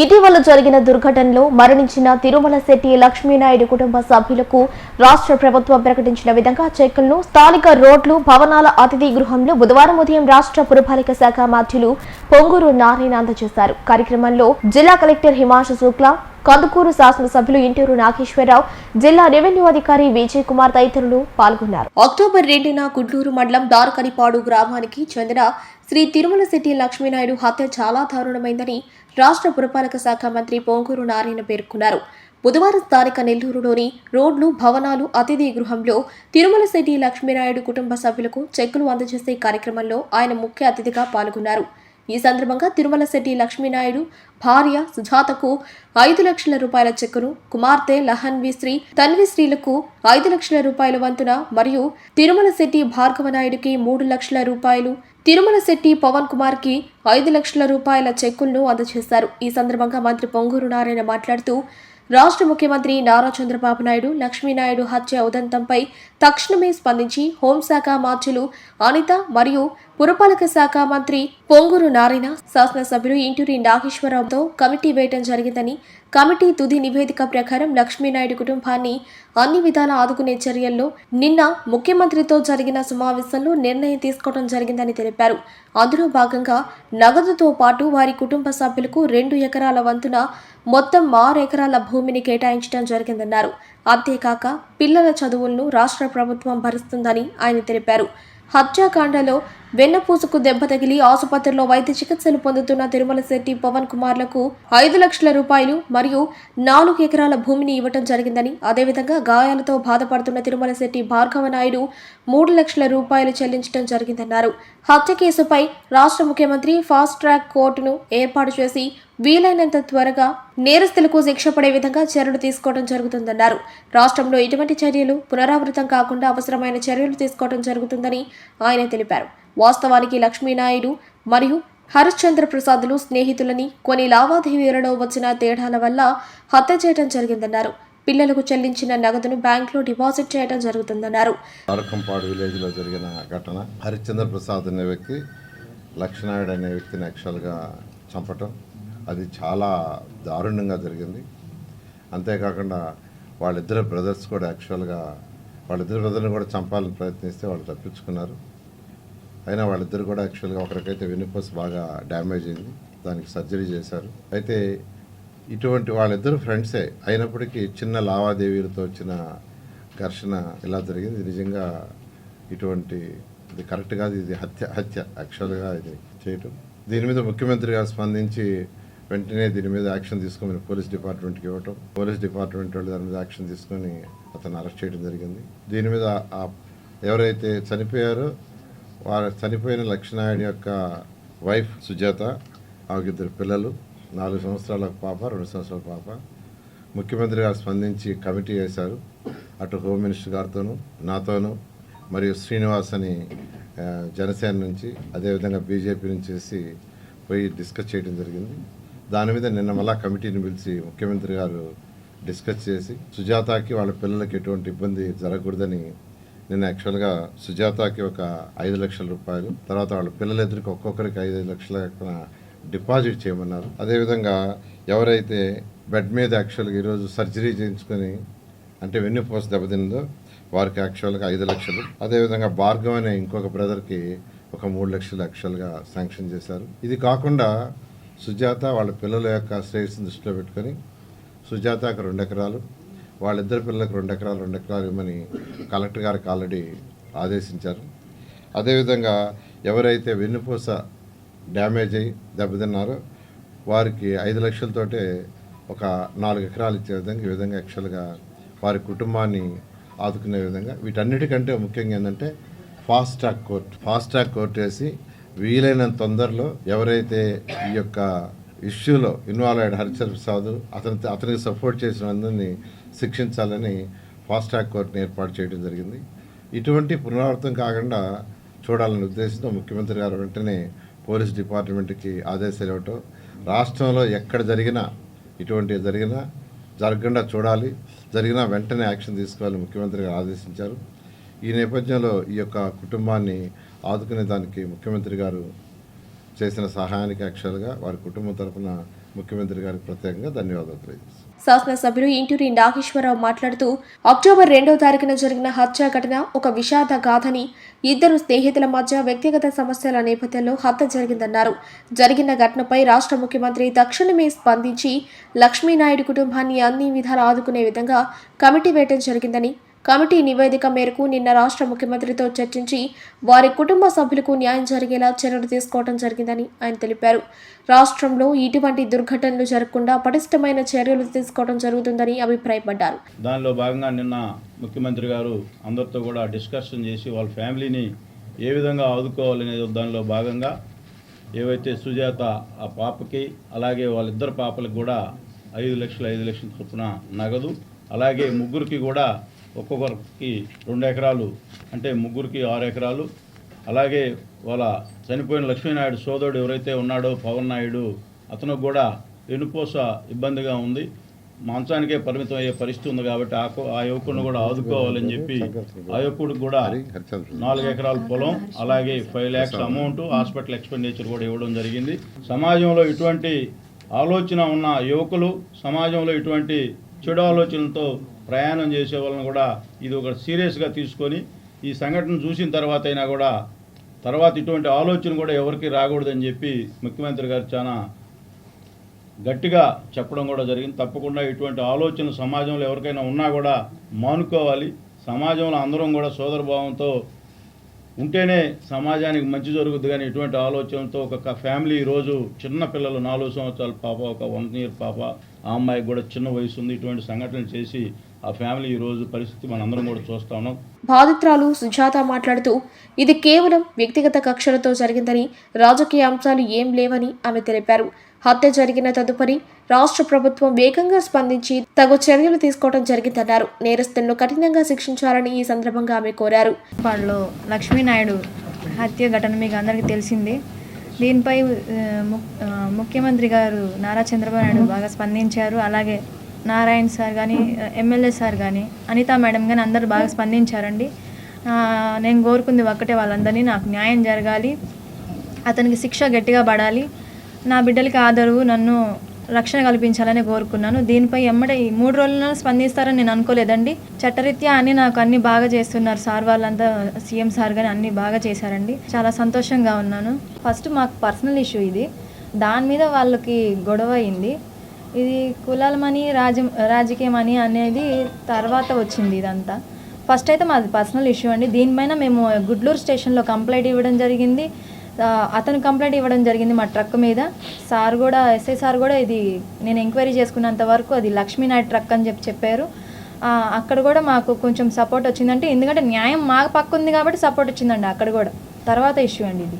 ఇటీవల జరిగిన దుర్ఘటనలో మరణించిన తిరుమల శెట్టి లక్ష్మీనాయుడు కుటుంబ సభ్యులకు రాష్ట్ర ప్రభుత్వం ప్రకటించిన విధంగా చెక్కులను స్థానిక రోడ్లు భవనాల అతిథి గృహంలో బుధవారం ఉదయం రాష్ట్ర పురపాలిక శాఖ మంత్రులు పొంగూరు నారాయణ అందజేశారు. కార్యక్రమంలో జిల్లా కలెక్టర్ హిమాంశు శుక్లా కందుకూరు శాసనసభ్యులు ఇంటూరు నాగేశ్వరరావు జిల్లా రెవెన్యూ అధికారి విజయ్ కుమార్ తదితరులు పాల్గొన్నారు. అక్టోబర్ రెండున గుడ్లూరు మండలం దారకనిపాడు గ్రామానికి చెందిన శ్రీ తిరుమల శెట్టి లక్ష్మీనాయుడు హత్య చాలా దారుణమైందని రాష్ట్ర పురపాలక శాఖ మంత్రి పొంగూరు నారాయణ పేర్కొన్నారు. బుధవారం స్థానిక నెల్లూరులోని రోడ్లు భవనాలు అతిథి గృహంలో తిరుమల శెట్టి లక్ష్మీనాయుడు కుటుంబ సభ్యులకు చెక్కులు అందజేసే కార్యక్రమంలో ఆయన ముఖ్య అతిథిగా పాల్గొన్నారు. ఈ సందర్భంగా తిరుమల శెట్టి లక్ష్మీనాయుడు భార్య సుజాతకు ఐదు లక్షల రూపాయల చెక్కును కుమార్తె లహన్వి శ్రీ తన్వి స్త్రీలకు ఐదు లక్షల రూపాయల వంతున మరియు తిరుమల శెట్టి భార్గవ నాయుడుకి మూడు లక్షల రూపాయలు తిరుమల శెట్టి పవన్ కుమార్కి ఐదు లక్షల రూపాయల చెక్కులను అందజేశారు. ఈ సందర్భంగా మంత్రి పొంగూరు నారాయణ మాట్లాడుతూ రాష్ట్ర ముఖ్యమంత్రి నారా చంద్రబాబు నాయుడు లక్ష్మీనాయుడు హత్య ఉదంతంపై తక్షణమే స్పందించి హోంశాఖ మార్చులు అనిత మరియు పురపాలక శాఖ మంత్రి పొంగూరు నారాయణ శాసనసభ్యులు ఇంటూరి నాగేశ్వరరావుతో కమిటీ వేయటం జరిగిందని కమిటీ తుది నివేదిక ప్రకారం లక్ష్మీనాయుడు కుటుంబాన్ని అన్ని విధాల ఆదుకునే చర్యల్లో నిన్న ముఖ్యమంత్రితో జరిగిన సమావేశంలో నిర్ణయం తీసుకోవడం జరిగిందని తెలిపారు. అందులో భాగంగా నగదుతో పాటు వారి కుటుంబ సభ్యులకు రెండు ఎకరాల వంతున మొత్తం ఆరు ఎకరాల భూమిని కేటాయించడం జరిగిందన్నారు. అంతేకాక పిల్లల చదువులను రాష్ట్ర ప్రభుత్వం భరిస్తుందని ఆయన తెలిపారు. హత్యాకాండలో వెన్నపూసుకు దెబ్బ తగిలి ఆసుపత్రిలో వైద్య చికిత్సలు పొందుతున్న తిరుమల శెట్టి పవన్ కుమార్లకు ఐదు లక్షల రూపాయలు మరియు నాలుగు ఎకరాల భూమిని ఇవ్వటం జరిగిందని అదేవిధంగా గాయాలతో బాధపడుతున్న తిరుమల శెట్టి భార్గవ నాయుడు మూడు లక్షల రూపాయలు చెల్లించడం జరిగిందన్నారు. హత్య కేసుపై రాష్ట్ర ముఖ్యమంత్రి ఫాస్ట్ ట్రాక్ కోర్టును ఏర్పాటు చేసి వీలైనంత త్వరగా నేరస్తులకు శిక్ష పడే విధంగా చర్యలు తీసుకోవడం జరుగుతుందన్నారు. రాష్ట్రంలో ఇటువంటి చర్యలు పునరావృతం కాకుండా అవసరమైన చర్యలు తీసుకోవడం జరుగుతుందని ఆయన తెలిపారు. వాస్తవానికి లక్ష్మీనాయుడు మరియు హరిశ్చంద్ర ప్రసాద్లు స్నేహితులని కొన్ని లావాదేవీలలో వచ్చిన తేడాల వల్ల హత్య చేయడం జరిగిందన్నారు. పిల్లలకు చెల్లించిన నగదును బ్యాంకులో డిపాజిట్ చేయడం జరుగుతుందన్నారు. తారకంపాడు విలేజ్లో జరిగిన ఘటన హరిశ్చంద్ర ప్రసాద్ అనే వ్యక్తి లక్ష్మీనాయుడు అనే వ్యక్తిని యాక్చువల్గా చంపటం అది చాలా దారుణంగా జరిగింది. అంతేకాకుండా వాళ్ళిద్దరు బ్రదర్స్ కూడా యాక్చువల్గా వాళ్ళిద్దరు బ్రదర్ని కూడా చంపాలని ప్రయత్నిస్తే వాళ్ళు తప్పించుకున్నారు. అయినా వాళ్ళిద్దరు కూడా యాక్చువల్గా ఒకరికైతే వెనుకోస బాగా డ్యామేజ్ అయింది. దానికి సర్జరీ చేశారు. అయితే ఇటువంటి వాళ్ళిద్దరు ఫ్రెండ్సే అయినప్పటికీ చిన్న లావాదేవీలతో వచ్చిన ఘర్షణ ఇలా జరిగింది. నిజంగా ఇటువంటి ఇది కరెక్ట్ కాదు. ఇది హత్య హత్య యాక్చువల్గా ఇది చేయటం. దీని మీద ముఖ్యమంత్రిగా స్పందించి వెంటనే దీని మీద యాక్షన్ తీసుకొని పోలీస్ డిపార్ట్మెంట్కి ఇవ్వటం. పోలీస్ డిపార్ట్మెంట్ వాళ్ళు దాని మీద యాక్షన్ తీసుకొని అతను అరెస్ట్ చేయడం జరిగింది. దీని మీద ఎవరైతే చనిపోయారో వారు చనిపోయిన లక్ష్మణాయుడి యొక్క వైఫ్ సుజాత ఆమెకి ఇద్దరు పిల్లలు నాలుగు సంవత్సరాల పాప రెండు సంవత్సరాల పాప. ముఖ్యమంత్రి గారు స్పందించి కమిటీ వేశారు. అటు హోమ్ మినిస్టర్ గారితోనూ నాతోనూ మరియు శ్రీనివాస్ అని జనసేన నుంచి అదేవిధంగా బీజేపీ నుంచి చేసి పోయి డిస్కస్ చేయడం జరిగింది. దాని మీద నిన్న మళ్ళా కమిటీని పిలిచి ముఖ్యమంత్రి గారు డిస్కస్ చేసి సుజాతకి వాళ్ళ పిల్లలకి ఎటువంటి ఇబ్బంది జరగకూడదని నేను యాక్చువల్గా సుజాతకి ఒక ఐదు లక్షల రూపాయలు తర్వాత వాళ్ళ పిల్లలిద్దరికి ఒక్కొక్కరికి ఐదు ఐదు లక్షల చొప్పున డిపాజిట్ చేయమన్నారు. అదేవిధంగా ఎవరైతే బెడ్ మీద యాక్చువల్గా ఈరోజు సర్జరీ చేయించుకొని అంటే వెన్నుపూస దెబ్బతిందో వారికి యాక్చువల్గా ఐదు లక్షలు. అదేవిధంగా భార్గవ్ అనే ఇంకొక బ్రదర్కి ఒక మూడు లక్షలు యాక్చువల్గా శాంక్షన్ చేశారు. ఇది కాకుండా సుజాత వాళ్ళ పిల్లల యొక్క శ్రేయస్సును దృష్టిలో పెట్టుకొని సుజాతకు రెండు ఎకరాలు వాళ్ళిద్దరు పిల్లలకు రెండు ఎకరాలు రెండు ఎకరాలు ఇవ్వమని కలెక్టర్ గారికి ఆల్రెడీ ఆదేశించారు. అదేవిధంగా ఎవరైతే వెన్నుపూస డ్యామేజ్ అయ్యి దెబ్బతిన్నారో వారికి ఐదు లక్షలతోటే ఒక నాలుగు ఎకరాలు ఇచ్చే విధంగా ఈ విధంగా యాక్చువల్గా వారి కుటుంబాన్ని ఆదుకునే విధంగా. వీటన్నిటికంటే ముఖ్యంగా ఏంటంటే fast track court fast track court వేసి వీలైనంత తొందరలో ఎవరైతే ఈ యొక్క ఇష్యూలో ఇన్వాల్వ్ అయ్యాడు హరిచంద్ర ప్రసాద్ అతని అతనికి సపోర్ట్ చేసిన అందరినీ శిక్షించాలని ఫాస్ట్ ట్రాక్ కోర్టును ఏర్పాటు చేయడం జరిగింది. ఇటువంటి పునరావృతం కాకుండా చూడాలనే ఉద్దేశంతో ముఖ్యమంత్రి గారు వెంటనే పోలీస్ డిపార్ట్మెంట్కి ఆదేశాలు ఇవ్వటం రాష్ట్రంలో ఎక్కడ జరిగినా ఇటువంటి జరిగినా జరగకుండా చూడాలి. జరిగినా వెంటనే యాక్షన్ తీసుకోవాలని ముఖ్యమంత్రి గారు ఆదేశించారు. ఈ నేపథ్యంలో ఈ యొక్క కుటుంబాన్ని ఆదుకునే దానికి ముఖ్యమంత్రి గారు చేసిన సహాయానికి యాక్చువల్గా వారి కుటుంబం తరఫున ముఖ్యమంత్రి గారికి ప్రత్యేకంగా ధన్యవాదాలు తెలియజేస్తాను శాసనసభ్యులు ఇంటూరి నాగేశ్వరరావు మాట్లాడుతూ అక్టోబర్ రెండో తారీఖున జరిగిన హత్య ఘటన ఒక విషాద గాథని ఇద్దరు స్నేహితుల మధ్య వ్యక్తిగత సమస్యల నేపథ్యంలో హత్య జరిగిందన్నారు. జరిగిన ఘటనపై రాష్ట్ర ముఖ్యమంత్రి తక్షణమే స్పందించి లక్ష్మీనాయుడు కుటుంబాన్ని అన్ని విధాలు ఆదుకునే విధంగా కమిటీ వేయడం జరిగిందని కమిటీ నివేదిక మేరకు నిన్న రాష్ట్ర ముఖ్యమంత్రితో చర్చించి వారి కుటుంబ సభ్యులకు న్యాయం జరిగేలా చర్యలు తీసుకోవడం జరిగిందని ఆయన తెలిపారు. రాష్ట్రంలో ఇటువంటి దుర్ఘటనలు జరగకుండా పటిష్టమైన చర్యలు తీసుకోవడం జరుగుతుందని అభిప్రాయపడ్డారు. దానిలో భాగంగా నిన్న ముఖ్యమంత్రి గారు అందరితో కూడా డిస్కషన్ చేసి వాళ్ళ ఫ్యామిలీని ఏ విధంగా ఆదుకోవాలనే దానిలో భాగంగా ఏవైతే సుజాత ఆ పాపకి అలాగే వాళ్ళిద్దరు పాపలకు కూడా ఐదు లక్షలు ఐదు లక్షల చొప్పున నగదు అలాగే ముగ్గురికి కూడా ఒక్కొక్కరికి రెండు ఎకరాలు అంటే ముగ్గురికి ఆరు ఎకరాలు. అలాగే వాళ్ళ చనిపోయిన లక్ష్మీనాయుడు సోదరుడు ఎవరైతే ఉన్నాడో పవన్ నాయుడు అతను కూడా వెనుపోస ఇబ్బందిగా ఉంది. మాంసానికే పరిమితం అయ్యే పరిస్థితి ఉంది కాబట్టి ఆ ఆ యువకుడిని కూడా ఆదుకోవాలని చెప్పి ఆ యువకుడికి కూడా నాలుగు ఎకరాల పొలం అలాగే five lakhs amount hospital expenditure కూడా ఇవ్వడం జరిగింది. సమాజంలో ఇటువంటి ఆలోచన ఉన్న యువకులు సమాజంలో ఇటువంటి చెడు ఆలోచనలతో ప్రయాణం చేసే వాళ్ళని కూడా ఇది ఒక సీరియస్గా తీసుకొని ఈ సంఘటన చూసిన తర్వాత అయినా కూడా తర్వాత ఇటువంటి ఆలోచన కూడా ఎవరికి రాకూడదని చెప్పి ముఖ్యమంత్రి గారు చాలా గట్టిగా చెప్పడం కూడా జరిగింది. తప్పకుండా ఇటువంటి ఆలోచనలు సమాజంలో ఎవరికైనా ఉన్నా కూడా మానుకోవాలి. సమాజంలో అందరం కూడా సోదరభావంతో ఉంటేనే సమాజానికి మంచి జరుగుతుంది కానీ ఇటువంటి ఆలోచనతో ఒక ఫ్యామిలీ ఈరోజు చిన్న పిల్లలు నాలుగు సంవత్సరాల పాప ఒక వన్ ఇయర్ పాప ఆ అమ్మాయికి కూడా చిన్న వయసు ఉంది. ఇటువంటి సంఘటనలు చేసి ఆ ఫ్యామిలీ ఈరోజు పరిస్థితి మనందరం కూడా చూస్తా ఉన్నాం. బాధితురాలు సుజాత మాట్లాడుతూ ఇది కేవలం వ్యక్తిగత కక్షలతో జరిగిందని రాజకీయ అంశాలు ఏం లేవని ఆమె తెలిపారు. హత్య జరిగిన తదుపరి రాష్ట్ర ప్రభుత్వం వేగంగా స్పందించి తగు చర్యలు తీసుకోవడం జరిగిందన్నారు. నేరస్తులను కఠినంగా శిక్షించాలని ఈ సందర్భంగా ఆమె కోరారు. పాడులో లక్ష్మీనాయుడు హత్య ఘటన మీకు అందరికీ తెలిసిందే. దీనిపై ముఖ్యమంత్రి గారు నారా చంద్రబాబు నాయుడు బాగా స్పందించారు. అలాగే నారాయణ సార్ కానీ ఎమ్మెల్యే సార్ కానీ అనితా మేడం కానీ అందరూ బాగా స్పందించారండి. నేను కోరుకుంది ఒక్కటే వాళ్ళందరినీ నాకు న్యాయం జరగాలి అతనికి శిక్ష గట్టిగా పడాలి నా బిడ్డలకి ఆదరవు నన్ను రక్షణ కల్పించాలని కోరుకున్నాను. దీనిపై ఎమ్మడే ఈ మూడు రోజుల్లో స్పందిస్తారని నేను అనుకోలేదండి. చట్టరీత్యా అన్ని నాకు అన్ని బాగా చేస్తున్నారు సార్ వాళ్ళంతా సీఎం సార్ కానీ అన్ని బాగా చేశారండి. చాలా సంతోషంగా ఉన్నాను. ఫస్ట్ మాకు పర్సనల్ ఇష్యూ ఇది. దాని మీద వాళ్ళకి గొడవ అయింది. ఇది కులాలమని రాజ రాజకీయమని అనేది తర్వాత వచ్చింది ఇదంతా. ఫస్ట్ అయితే మాది పర్సనల్ ఇష్యూ అండి. దీనిపైన మేము గుడ్లూరు స్టేషన్లో కంప్లైంట్ ఇవ్వడం జరిగింది. అతను కంప్లైంట్ ఇవ్వడం జరిగింది మా ట్రక్ మీద. సార్ కూడా ఎస్ఐ సార్ కూడా ఇది నేను ఎంక్వైరీ చేసుకున్నంత వరకు అది లక్ష్మీనాయుడు ట్రక్ అని చెప్పి చెప్పారు. అక్కడ కూడా మాకు కొంచెం సపోర్ట్ వచ్చిందంటే ఎందుకంటే న్యాయం మా పక్క ఉంది కాబట్టి సపోర్ట్ వచ్చిందండి అక్కడ కూడా. తర్వాత ఇష్యూ అండి ఇది.